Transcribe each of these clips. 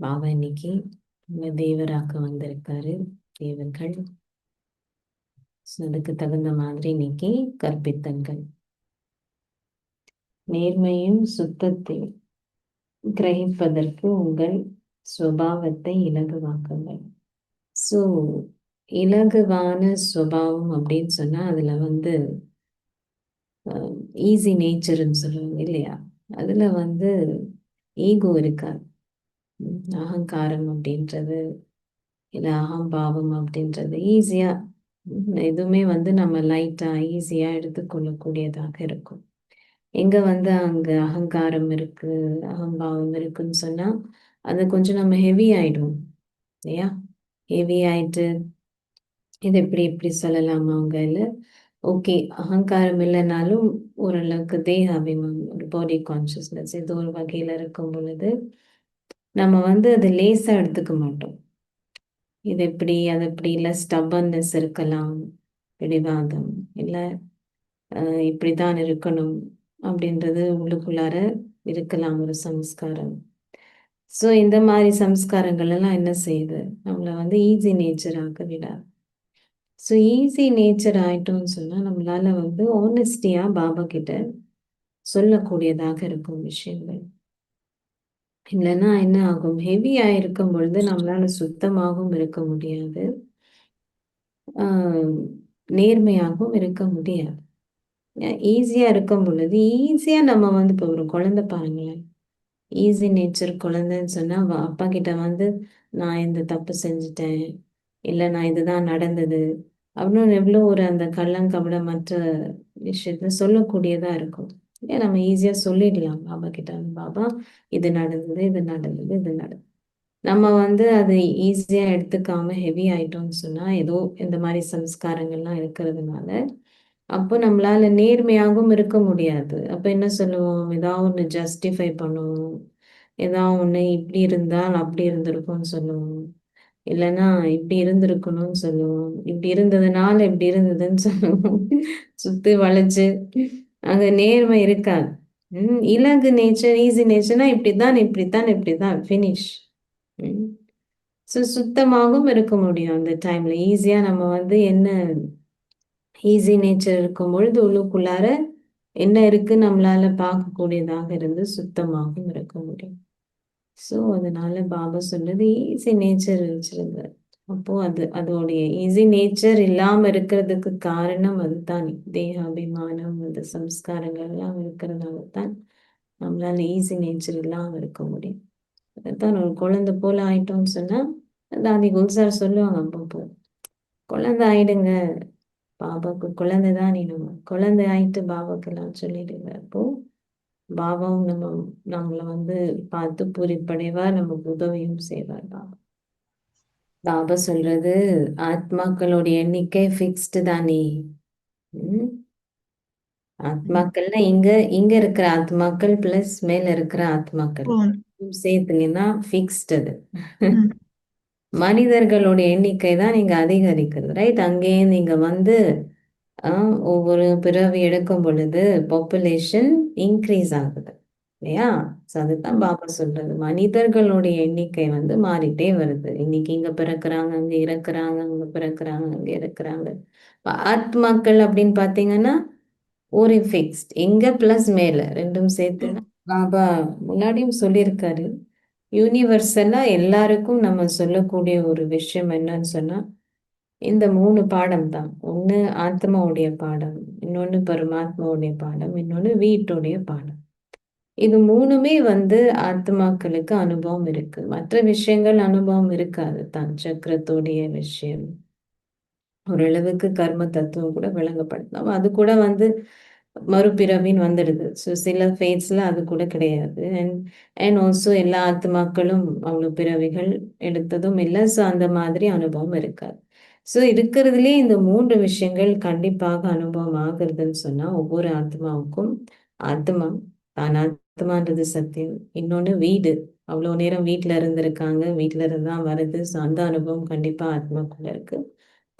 பாபா இன்னைக்கு தேவராக்க வந்திருக்காரு. தேவர்கள் அதுக்கு தகுந்த மாதிரி இன்னைக்கு கற்பித்தங்கள். நேர்மையும் சுத்தத்தையும் கிரகிப்பதற்கு உங்கள் சுபாவத்தை இலகுவாக்குங்கள். ஸோ இலகுவான சுபாவம் அப்படின்னு சொன்னா அதுல வந்து ஈஸி நேச்சர்னு சொல்லுவாங்க இல்லையா? அதுல வந்து ஈகோ இருக்காது. அகங்காரம் அப்படின்றது இல்லை அகம்பாவம் அப்படின்றது ஈஸியா எதுவுமே வந்து நம்ம லைட்டா ஈஸியா எடுத்துக்கொள்ளக்கூடியதாக இருக்கும். எங்க வந்து அங்க அகங்காரம் இருக்கு அகம்பாவம் இருக்குன்னு சொன்னா அது கொஞ்சம் நம்ம ஹெவி ஆயிடும் இல்லையா? ஹெவி ஆயிட்டு இது எப்படி எப்படி சொல்லலாமா அவங்க இல்லை? ஓகே அகங்காரம் இல்லைனாலும் ஓரளவுக்கு தேக அபிமானம் ஒரு பாடி கான்சியஸ்னஸ் இது ஒரு வகையில இருக்கும் பொழுது நம்ம வந்து அதை லேசாக எடுத்துக்க மாட்டோம். இது எப்படி அது எப்படி? இல்லை ஸ்டபன்னஸ் இருக்கலாம் பிடிவாதம் இல்லை இப்படி தான் இருக்கணும் அப்படின்றது உள்ளுக்குள்ளார இருக்கலாம் ஒரு சம்ஸ்காரம். ஸோ இந்த மாதிரி சம்ஸ்காரங்கள் எல்லாம் என்ன செய்யுது? நம்மளை வந்து ஈஸி நேச்சர் ஆக்க விடாது. ஸோ ஈஸி நேச்சர் ஆயிட்டோம்னு சொன்னால் நம்மளால வந்து ஆனஸ்டியாக பாபா கிட்ட சொல்லக்கூடியதாக இருக்கும் விஷயங்கள். இல்லைன்னா என்ன ஆகும்? ஹெவியா இருக்கும் பொழுது நம்மளால சுத்தமாகவும் இருக்க முடியாது. ஆஹ் நேர்மையாகவும் இருக்க முடியாது. ஈஸியா இருக்கும் பொழுது ஈஸியா நம்ம வந்து இப்போ ஒரு குழந்தை பாருங்களேன். ஈஸி நேச்சர் குழந்தைன்னு சொன்னா அவ அப்பா கிட்ட வந்து நான் இந்த தப்பு செஞ்சுட்டேன் இல்லை நான் இதுதான் நடந்தது அப்படின்னு எவ்வளோ ஒரு அந்த கள்ளங்கபட மற்ற விஷயத்த சொல்லக்கூடியதா இருக்கும். ஏன் நம்ம ஈஸியா சொல்லிடலாம்? பாபா கிட்ட பாபா இது நடந்தது இது நடந்தது இது நடந்தது. நம்ம வந்து அதை ஈஸியா எடுத்துக்காம ஹெவி ஆயிட்டோம்னு சொன்னா ஏதோ இந்த மாதிரி சம்ஸ்காரங்கள்லாம் இருக்கிறதுனால அப்போ நம்மளால நேர்மையாகவும் இருக்க முடியாது. அப்ப என்ன சொல்லுவோம்? ஏதாவது ஒண்ணு ஜஸ்டிஃபை பண்ணுவோம். ஏதாவது ஒண்ணு இப்படி இருந்தால் அப்படி இருந்திருக்கும்னு சொல்லுவோம். இல்லைன்னா இப்படி இருந்திருக்கணும்னு சொல்லுவோம். இப்படி இருந்ததுனால இப்படி இருந்ததுன்னு சொல்லுவோம். சுத்தி வளைச்சு அங்க நேர்மை இருக்காது. ம் இலகு நேச்சர் ஈஸி நேச்சர்னா இப்படித்தான் இப்படித்தான் இப்படிதான் ஃபினிஷ் ஸோ சுத்தமாகவும் இருக்க முடியும் அந்த டைம்ல ஈஸியா நம்ம வந்து என்ன ஈஸி நேச்சர் இருக்கும் பொழுது உள்ளுக்குள்ளார என்ன இருக்கு நம்மளால பார்க்கக்கூடியதாக இருந்து சுத்தமாகவும் இருக்க முடியும். ஸோ அதனால பாபா சொல்றது ஈஸி நேச்சர் வச்சிருந்தார் அப்போ அது அதோடைய ஈஸி நேச்சர் இல்லாம இருக்கிறதுக்கு காரணம் அதுதான். தேகாபிமானம் அந்த சம்ஸ்காரங்கள் எல்லாம் இருக்கிறதால தான் நம்மளால ஈஸி நேச்சர் இல்லாம இருக்க முடியும். அதான் ஒரு குழந்தை போல ஆயிட்டோம்னு சொன்னா தாதி குல்சார் சொல்லுவாங்க அப்பப்போ குழந்தை ஆயிடுங்க பாபாவுக்கு குழந்தை தான் நம்ம குழந்தை ஆயிட்டு பாபாக்கு எல்லாம் சொல்லிடுங்க. அப்போ பாபாவும் நம்ம நம்மளை வந்து பார்த்து பூரிப்படைவார் நமக்கு உதவியும் செய்வார் பாபா. பாபா சொல்றது ஆத்மாக்களுடைய எண்ணிக்கை ஃபிக்ஸ்டு தானே. உம் ஆத்மாக்கள்னா இங்க இங்க இருக்கிற ஆத்மாக்கள் பிளஸ் மேல இருக்கிற ஆத்மாக்கள். சேர்த்துங்கன்னா ஃபிக்ஸ்டு அது மனிதர்களுடைய எண்ணிக்கை தான் நீங்க அதிகரிக்கிறது ரைட் அங்கேயே நீங்க வந்து ஒவ்வொரு பிறவி எடுக்கும் பொழுது பாப்புலேஷன் இன்க்ரீஸ் ஆகுது. இல்லையா? ஸோ அதுதான் பாபா சொல்றது. மனிதர்களுடைய எண்ணிக்கை வந்து மாறிட்டே வருது. இன்னைக்கு இங்க பிறக்கிறாங்க அங்க இறக்குறாங்க அங்க பிறக்கிறாங்க அங்க இறக்குறாங்க. ஆத்மாக்கள் அப்படின்னு பாத்தீங்கன்னா ஒரு ஃபிக்ஸ்ட் எங்க பிளஸ் மேல ரெண்டும் சேர்த்து பாபா முன்னாடியும் சொல்லியிருக்காரு. யூனிவர்சலா எல்லாருக்கும் நம்ம சொல்லக்கூடிய ஒரு விஷயம் என்னன்னு சொன்னா இந்த மூணு பாடம் தான். ஒண்ணு ஆத்மாவுடைய பாடம் இன்னொன்னு பரமாத்மாவுடைய பாடம் இன்னொன்னு வீட்டுடைய பாடம். இது மூணுமே வந்து ஆத்மாக்களுக்கு அனுபவம் இருக்கு. மற்ற விஷயங்கள் அனுபவம் இருக்காது. தான் சக்கரத்துடைய விஷயம். ஓரளவுக்கு கர்ம தத்துவம் கூட விளங்கப்படுத்தலாம் அது கூட வந்து மறுபிறவின்னு வந்துடுது. ஸோ சில ஃபேட்ஸ்ல அது கூட கிடையாது. அண்ட் அண்ட் ஆல்சோ எல்லா ஆத்மாக்களும் அவ்வளோ பிறவிகள் எடுத்ததும் இல்லை. ஸோ அந்த மாதிரி அனுபவம் இருக்காது. ஸோ இருக்கிறதுலே இந்த மூன்று விஷயங்கள் கண்டிப்பாக அனுபவம் ஆகுறதுன்னு சொன்னா ஒவ்வொரு ஆத்மாவுக்கும் ஆத்மா தான் ஆத்மான்றது சத்தியம். இன்னொன்னு வீடு. அவ்வளோ நேரம் வீட்டில் இருந்திருக்காங்க. வீட்டில் இருந்தா வருது ஸோ அந்த அனுபவம் கண்டிப்பா கூட இருக்கு.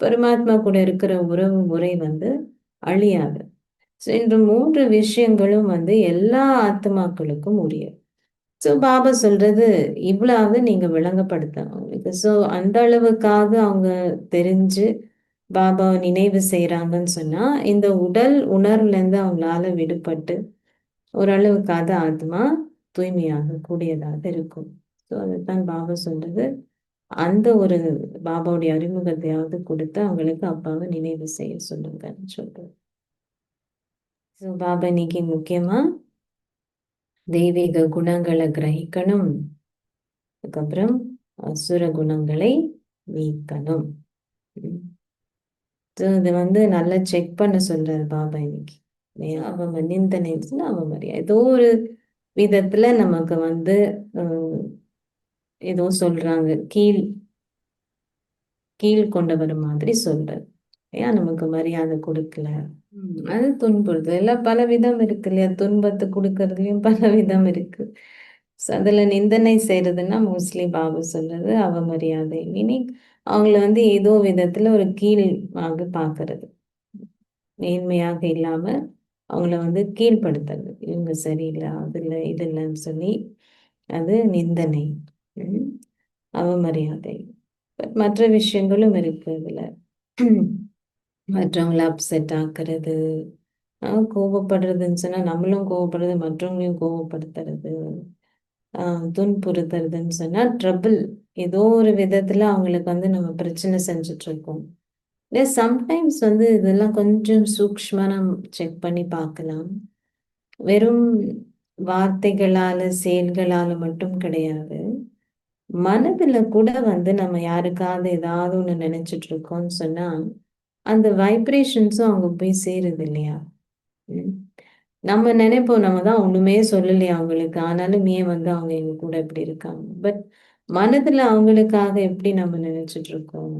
பரமாத்மா கூட இருக்கிற உறவு முறை வந்து அழியாது. ஸோ இந்த மூன்று விஷயங்களும் வந்து எல்லா ஆத்மாக்களுக்கும் உரியது ஸோ பாபா சொல்றது இவ்வளவு நீங்க விளங்கப்படுத்தணும். அவங்களுக்கு ஸோ அந்த அளவுக்காக அவங்க தெரிஞ்சு பாபாவை நினைவு செய்யறாங்கன்னு சொன்னா இந்த உடல் உணர்வுலேருந்து அவங்களால விடுபட்டு ஓரளவுக்காக ஆத்மா தூய்மையாக கூடியதாக இருக்கும். ஸோ அதுதான் பாபா சொல்றது. அந்த ஒரு பாபாவுடைய அறிமுகத்தையாவது கொடுத்து அவங்களுக்கு அப்பாவை நினைவு செய்ய சொல்லுங்கன்னு சொல்றேன் ஸோ பாபா இன்னைக்கு முக்கியமா தெய்வீக குணங்களை கிரகிக்கணும். அதுக்கப்புறம் அசுர குணங்களை நீக்கணும். ஸோ வந்து நல்லா செக் பண்ண சொல்றாரு பாபா இன்னைக்கு. அவங்க நிந்தனைச்சுன்னா அவன் மரியா ஏதோ ஒரு விதத்துல நமக்கு வந்து ஏதோ சொல்றாங்க. கீழ் கீழ் கொண்டு வர மாதிரி சொல்றது. ஏன் நமக்கு மரியாதை கொடுக்கல? அது துன்புறுது எல்லாம் பல விதம் இருக்கு இல்லையா? துன்பத்தை கொடுக்கறதுலயும் பல விதம் இருக்கு. அதுல நிந்தனை செய்யறதுன்னா மோஸ்ட்லி பாபு சொல்றது அவமரியாதை மீனிங் அவங்கள வந்து ஏதோ விதத்துல ஒரு கீழாக பாக்குறது. மேன்மையாக இல்லாம அவங்கள வந்து கீழ்ப்படுத்துறது. இவங்க சரியில்லை அதுல இது இல்லைன்னு சொல்லி அது நிந்தனை. அவமரியாதை. மற்ற விஷயங்களும் இருக்கு இதில் மற்றவங்கள அப்செட் ஆக்குறது கோவப்படுறதுன்னு சொன்னா நம்மளும் கோவப்படுறது மற்றவங்களையும் கோவப்படுத்துறது துன்புறுத்துறதுன்னு சொன்னா ட்ரபிள் ஏதோ ஒரு விதத்துல அவங்களுக்கு வந்து நம்ம பிரச்சனை செஞ்சுட்டு இல்லை சம்டைம்ஸ் வந்து இதெல்லாம் கொஞ்சம் சூக்ஷ்மாக நம்ம செக் பண்ணி பார்க்கலாம். வெறும் வார்த்தைகளால் செயல்களால் மட்டும் கிடையாது. மனதில் கூட வந்து நம்ம யாருக்காவது ஏதாவது ஒன்று நினச்சிட்டு இருக்கோம்னு சொன்னால் அந்த வைப்ரேஷன்ஸும் அவங்க போய் சேருது இல்லையா? நம்ம நினைப்போம் நம்ம தான் ஒன்றுமே சொல்லலையா அவங்களுக்கு. ஆனாலும் ஏன் வந்து அவங்க எங்க கூட இப்படி இருக்காங்க? பட் மனதில் அவங்களுக்காக எப்படி நம்ம நினைச்சிட்டு இருக்கோம்?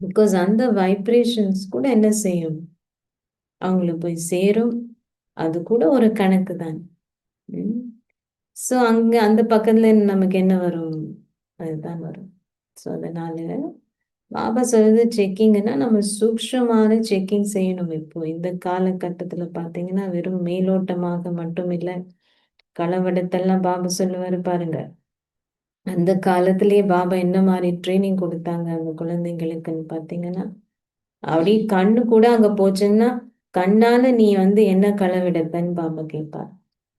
பிகாஸ் அந்த வைப்ரேஷன்ஸ் கூட என்ன செய்யும்? அவங்களுக்கு போய் சேரும். அது கூட ஒரு கணக்கு தான். ஸோ அங்கே அந்த பக்கத்துல நமக்கு என்ன வரும்? அதுதான் வரும். ஸோ அதனால பாபா சொல்றது செக்கிங்னா நம்ம சூக்ஷமான செக்கிங் செய்யணும் இப்போ. இந்த காலகட்டத்துல பாத்தீங்கன்னா வெறும் மேலோட்டமாக மட்டும் இல்லை. கலவடத்தெல்லாம் பாபா சொல்லுவாரு பாருங்க. அந்த காலத்திலேயே பாபா என்ன மாதிரி ட்ரைனிங் கொடுத்தாங்க அந்த குழந்தைங்களுக்குன்னு பாத்தீங்கன்னா அப்படி கண்ணு கூட அங்க போச்சுன்னா கண்ணால நீ வந்து என்ன களவெடுப்பன்னு பாபா கேட்பார்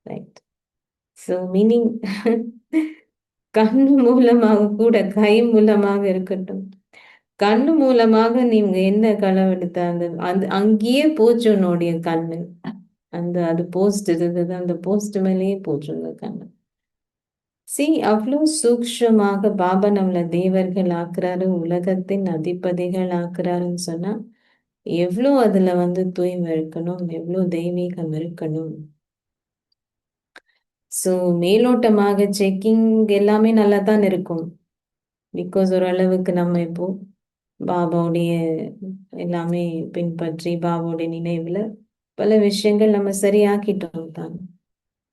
ரைட் ஸோ மீனிங் கண்ணு மூலமாக கூட கை மூலமாக இருக்கட்டும். கண்ணு மூலமாக நீங்க என்ன களவெடுத்த அந்த அந்த அங்கேயே போச்சு உன்னுடைய கண்ணு. அந்த அது போஸ்ட் இருந்தது அந்த போஸ்ட் மேலேயே போச்சு உங்க கண்ணு. சி அவ்வளோ சூக்ஷமாக பாபா நம்மள தேவர்கள் ஆக்குறாரு உலகத்தின் அதிபதிகள் ஆக்குறாருன்னு சொன்னா எவ்வளோ அதுல வந்து தூய்மை இருக்கணும் எவ்வளோ தெய்வீகம் இருக்கணும். ஸோ மேலோட்டமாக செக்கிங் எல்லாமே நல்லா தான் இருக்கும். பிகாஸ் ஓரளவுக்கு நம்ம இப்போ பாபாவுடைய எல்லாமே பின்பற்றி பாபாவுடைய நினைவுல பல விஷயங்கள் நம்ம சரியாக்கிட்டோம் தான்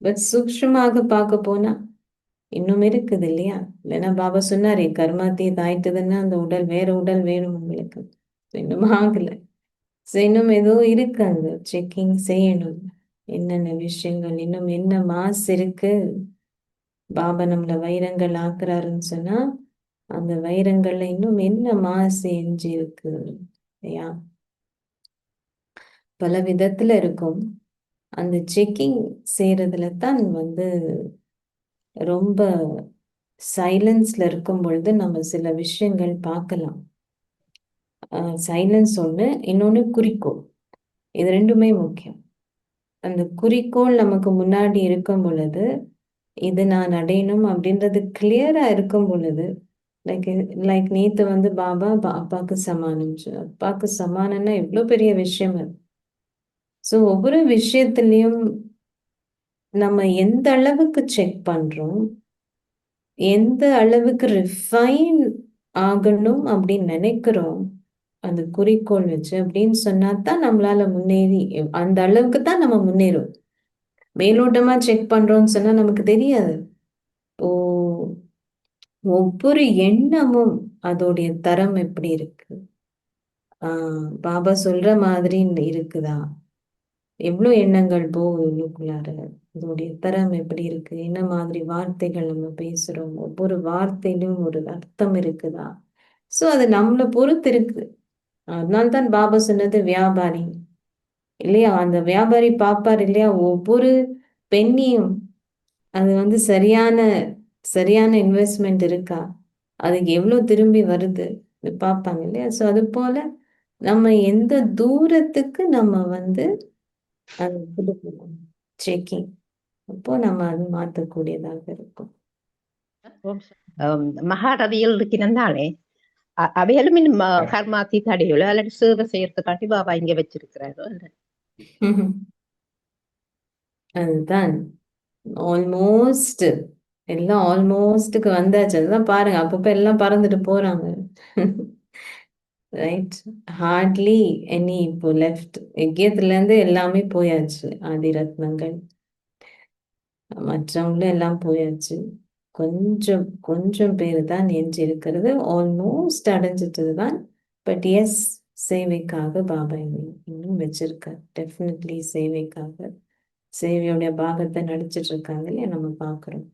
பட் சூக்ஷமாக பார்க்க போனா இன்னும் இருக்குது இல்லையா? இல்லைன்னா பாபா சொன்னாரே கர்மாத்தி தாய்த்ததுன்னா அந்த உடல் வேற உடல் வேணும் உங்களுக்கு. இன்னும் ஆகல. இன்னும் ஏதோ இருக்கு அங்க. செக்கிங் செய்யணும். என்னென்ன விஷயங்கள் இன்னும் என்ன மாஸ் இருக்கு? பாபா நம்மள வைரங்கள் ஆக்குறாருன்னு சொன்னா அந்த வைரங்கள்ல இன்னும் என்ன மாசு எஞ்சி இருக்கு இல்லையா? பல விதத்துல இருக்கும். அந்த செக்கிங் செய்யறதுல தான் வந்து ரொம்ப சைலன்ஸ்ல இருக்கும் பொழுது நம்ம சில விஷயங்கள் பார்க்கலாம். சைலன்ஸ் ஒன்று இன்னொன்று குறிக்கோள். இது ரெண்டுமே முக்கியம். அந்த குறிக்கோள் நமக்கு முன்னாடி இருக்கும் பொழுது இது நான் அடையணும் அப்படின்றது கிளியரா இருக்கும் பொழுது லைக் லைக் நேத்து வந்து பாபா அப்பாவுக்கு சமானம். அப்பாவுக்கு சமானம்னா எவ்வளோ பெரிய விஷயம் அது. ஸோ ஒவ்வொரு விஷயத்துலேயும் நம்ம எந்த அளவுக்கு செக் பண்றோம் எந்த அளவுக்கு ரிஃபைன் ஆகணும் அப்படின்னு நினைக்கிறோம் அந்த குறிக்கோள் வச்சு அப்படின்னு சொன்னா தான் நம்மளால முன்னேறி அந்த அளவுக்கு தான் நம்ம முன்னேறும். மேலோட்டமா செக் பண்றோம்னு சொன்னா நமக்கு தெரியாது. ஓ ஒவ்வொரு எண்ணமும் அதோடைய தரம் எப்படி இருக்கு? ஆஹ் பாபா சொல்ற மாதிரி இருக்குதா? எவ்வளவு எண்ணங்கள் போகுது உள்ளுக்குள்ளார? இதோடைய தரம் எப்படி இருக்கு? என்ன மாதிரி வார்த்தைகள் நம்ம பேசுறோம்? ஒவ்வொரு வார்த்தையிலும் ஒரு அர்த்தம் இருக்குதா? சோ அது நம்மளை பொறுத்து இருக்கு. அதனால்தான் பாபா சொன்னது வியாபாரி. இல்லையா? அந்த வியாபாரி பார்ப்பார் இல்லையா? ஒவ்வொரு பெண்ணியும் அது வந்து சரியான சரியான இன்வெஸ்ட்மெண்ட் இருக்கா? அதுக்கு எவ்வளவு திரும்பி வருது? பார்ப்பாங்க இல்லையா? ஸோ அது போல நம்ம எந்த தூரத்துக்கு நம்ம வந்து அது கொடுக்கணும்? செக்கிங் அப்போ நம்ம அது மாற்றக்கூடியதாக இருக்கும். மகாரதியில் இருக்கிறனாலே அவைகளும் இன்னும் கர்மாத்தி தடையுள்ள அல்லது சேவை செய்யறதுக்காண்டி பாபா இங்க வச்சிருக்கிறாரோ அதுதான். ஆல்மோஸ்ட் எல்லாம் ஆல்மோஸ்ட்டுக்கு வந்தாச்சு. அதுதான் பாருங்க. அப்பப்ப எல்லாம் பறந்துட்டு போறாங்க. ரைட் ஹார்ட்லி எனி இப்போ லெஃப்ட் எக்கியத்துல இருந்து எல்லாமே போயாச்சு. ஆதி மற்றவங்கள எல்லாம் போயாச்சு. கொஞ்சம் கொஞ்சம் பேர் தான் எஞ்சி இருக்கிறது. ஆல்மோஸ்ட் அடைஞ்சிட்டது தான். பட் எஸ் சேவைக்காக பாபா இன்னும் வச்சிருக்கார். டெஃபினெட்லி சேவைக்காக. சேவையோடைய பாகத்தை நடிச்சிட்டு இருக்காங்க இல்லையா? நம்ம பார்க்குறோம்.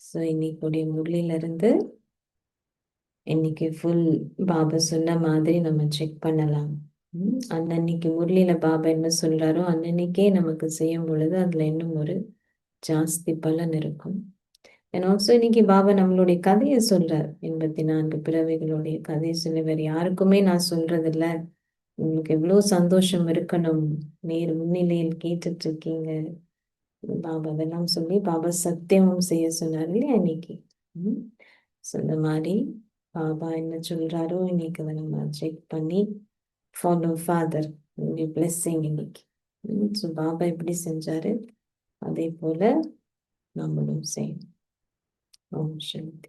ஸோ இன்னைக்குடைய முரளில இருந்து இன்னைக்கு ஃபுல் பாபா சொன்ன மாதிரி நம்ம செக் பண்ணலாம். அன்னன்னைக்கு முரளியில பாபா என்ன சொல்றாரோ அன்னன்னைக்கே நமக்கு செய்யும் பொழுது அதுல இன்னும் ஒரு ஜாஸ்தி பலன் இருக்கும். அண்ட் ஆல்சோ இன்னைக்கு பாபா நம்மளுடைய கதையை சொல்றார். எண்பத்தி நான்கு பிறவைகளுடைய கதையை சொல்லி வேற யாருக்குமே நான் சொல்றது இல்ல உங்களுக்கு எவ்வளவு சந்தோஷம் இருக்கணும். நேர் முன்னிலையில் கேட்டுட்டு இருக்கீங்க பாபா அதெல்லாம் சொல்லி பாபா சத்தியமும் செய்ய சொன்னார் இல்லையா இன்னைக்கு? ஸோ இந்த மாதிரி பாபா என்ன சொல்றாரோ இன்னைக்கு அதை நம்ம செக் பண்ணி ஃபாலோ ஃபாதர் பிளஸ்ஸிங் இன்னைக்கு ஸோ பாபா எப்படி செஞ்சாரு. அதே போல நம்மளும் செய்யணும். ஓம் சாந்தி